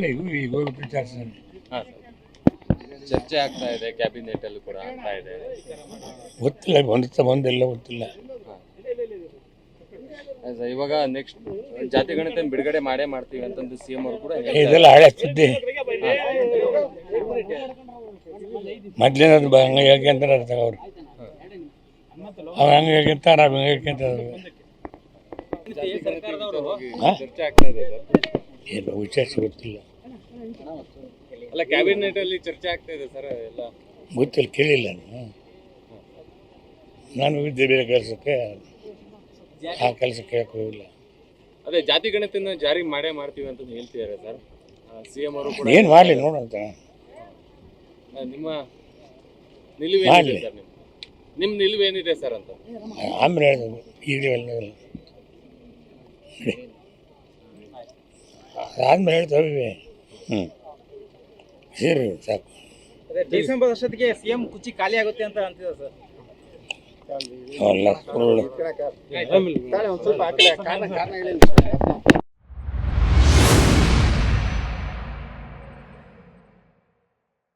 ಗೊತ್ತಿಲ್ಲ ಇವು ಈಗ ಹೋಗಿ ವಿಚಾರಿಸ್ತಾನೆ ಹಾಂ ಸರ್. ಚರ್ಚೆ ಆಗ್ತಾ ಇದೆ ಕ್ಯಾಬಿನೆಟ್ ಅಲ್ಲೂ ಕೂಡ ಆಗ್ತಾ ಇದೆ. ಗೊತ್ತಿಲ್ಲ ಬಂದ ಬಂದಿಲ್ಲ ಗೊತ್ತಿಲ್ಲ. ಸರ್ ಇವಾಗ ನೆಕ್ಸ್ಟ್ ಜಾತಿ ಗಣಿತ ಬಿಡುಗಡೆ ಮಾಡೇ ಮಾಡ್ತೀವಿ ಅಂತಂದು ಸಿ ಎಂ ಅವರು ಕೂಡ ಹೇಳ್ತಾರೆ. ಇದೆಲ್ಲ ಹಳೆ ಸುದ್ದಿ. ಮೊದ್ಲಿನದು ಬ- ಹಂಗೆ ಹೇಳ್ಕೊಂತಾರೆ ಅರ್ಥ ಅವರು. ಅವ್ರು ಹಂಗೆ ಹೇಳ್ಕೊಂತ ನಾವು ಹಿಂಗೆ ಹೇಳ್ಕೊಂತ ಹಾ? ಚರ್ಚೆ ಆಗ್ತಾ ಇದೆ ಸರ್. ಏನು ವಿಚಾರಿಸಿ ಗೊತ್ತಿಲ್ಲ. ಅಲ್ಲ ಕ್ಯಾಬಿನೆಟ್ ಅಲ್ಲಿ ಚರ್ಚೆ ಆಗ್ತಾ ಇದೆ ಸರ್ ಎಲ್ಲ. ಗೊತ್ತಿಲ್ಲ ಕೇಳಿಲ್ಲ ನಾನು. ನಾನು ಇದ್ದೆ ಬೇರೆ ಕೆಲಸಕ್ಕೆ ಆ ಕೆಲಸ ಕೇಳಕ್ಕೆ ಹೋಗಿಲ್ಲ. ಅದೇ ಜಾತಿ ಗಣಿತನ ಜಾರಿ ಮಾಡೇ ಮಾಡ್ತೀವಿ ಅಂತ ಹೇಳ್ತಿದ್ದಾರೆ ಸರ್. ಸಿ ಎಂ ಅವರು ಕೂಡ ಏನು ಮಾಡಲಿ ನೋಡಂತ ಆ, ನಿಮ್ಮ ನಿಲುವು ಏನಿದೆ ಮಾಡ್ಲಿ. ಸರ್ ನಿಮ್ಮ ನಿಮ್ಮ ನಿಲುವು ಏನಿದೆ ಸರ್ ಅಂತ? ಆಮೇಲೆ ಹೇಳಿದ್ರು ಈಗಲೇ ಹೇಳಿದ್ರಲ್ಲ ಅದಾದ್ಮೇಲೆ ಹೇಳ್ತೇವೆ ಹ್ಞೂ ಸರಿ ಸಾಕು. ಅದೇ ಡಿಸೆಂಬರ್ ಸಿ ಸಿಎಂ ಕುಚಿ ಖಾಲಿ ಆಗುತ್ತೆ ಅಂತ ಅಂತಿದೆ ಸರ್. ಅವೆಲ್ಲ ಸುಳ್ಳು